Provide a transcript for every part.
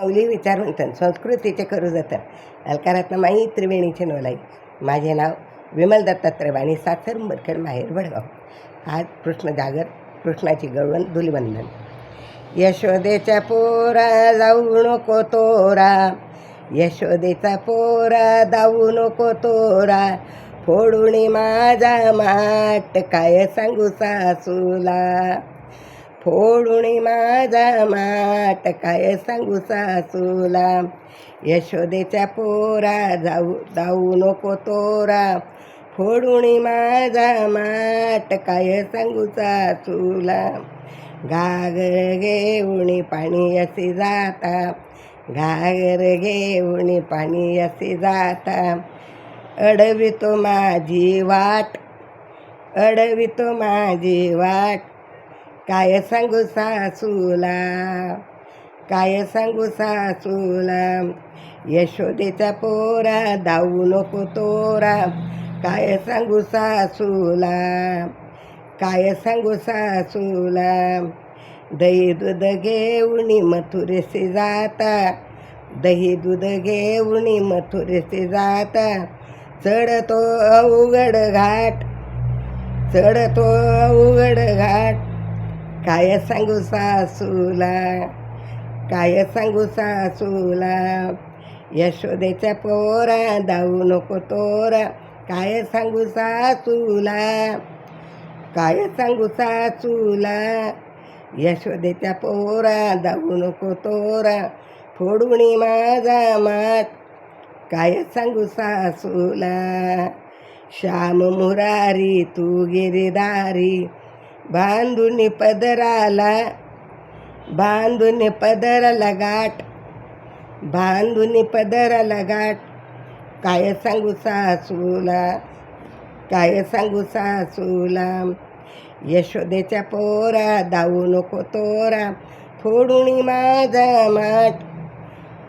माऊली विचार म्हणतात संस्कृतीचे करू जातात अलकारातनं माई त्रिवेणीचे नोलाई. माझे नाव विमल दत्तात्रय वाणी सासर माहेर वडगाव. आज कृष्ण जागर कृष्णाची गळवण धुलिवंदन. यशोदेच्या पोरा जाऊ नको तोरा. यशोदेचा पोरा दाऊ नको तोरा. फोडून माझा माट काय सांगू सासूला? फोडून माझा माट काय सांगू सासूला? यशोदेच्या पोरा जाऊ जाऊ नको तोरा. फोडून माझा माट काय सांगू सासूला? घागर घेऊन पाणी असे जाता. घागर घेऊन पाणी असे जाता. अडवितो माझी वाट अडवितो माझी वाट. काय सांगू सासूला? काय सांगू सासूला? यशोदेचा पोरा दाऊ नको तोरा. काय सांगू सासूला? काय सांगू सासूला? दही दूध घेऊन मथुरेसे जाता. दही दूध घेऊन मथुरेसे जाता. चढतो अवघड घाट. चढतो अवघड घाट. काय सांगू सासूला? काय सांगू सासूला? यशोदेच्या पोरा दाऊ नको तोरा. काय सांगू सासूला? काय सांगू सासूला? यशोदेच्या पोरा दाऊ नको तोरा. फोडून माझा मात. काय सांगू सासूला? श्याम मुरारी तू गिरीदारी. बांधून पदराला बांधून पदराला गाठ बांधून पदराला गाठ. काय सांगू सासूला काय सांगू सासूला? यशोदेच्या पोरा दाऊ नको तोरा. फोडून माझा माठ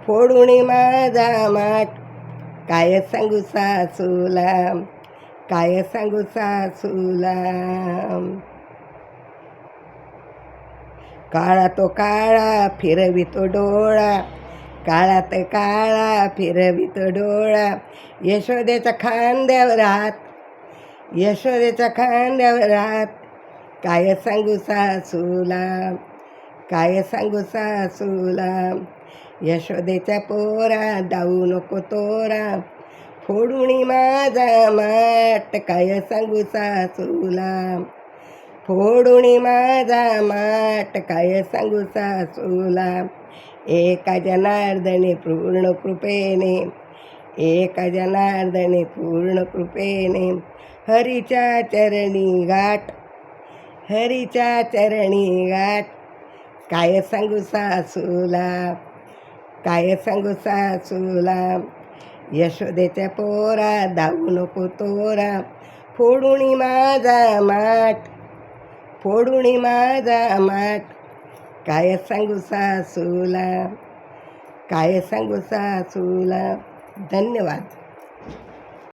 फोडून माझा माठ. काय सांगू सासूला काय सांगू सासूला? काळा तो काळा फिरवितो डोळा. काळात काळा फिरवितो डोळा. यशोदेच्या खांद्यावर हात. यशोदेच्या खांद्यावर हात. काय सांगू सासूला? काय सांगू सासूला? यशोदेच्या पोरा दाऊ नको तोरा. फोडुणी माझा माट काय सांगू सासूला? फोडून माझा माट काय सांगू सासूला? एका जनार्दने पूर्ण कृपेने एका जनार्दने पूर्ण कृपेने हरीच्या चरणी गाठ हरीच्या चरणी गाठ काय सांगू सासूला? काय सांगू सासूला? यशोदेच्या पोरा दाऊ नको तोरा फोडून माझा माठ फोडून माझा माठ काय सांगू सासूला? काय सांगू सासूला? धन्यवाद.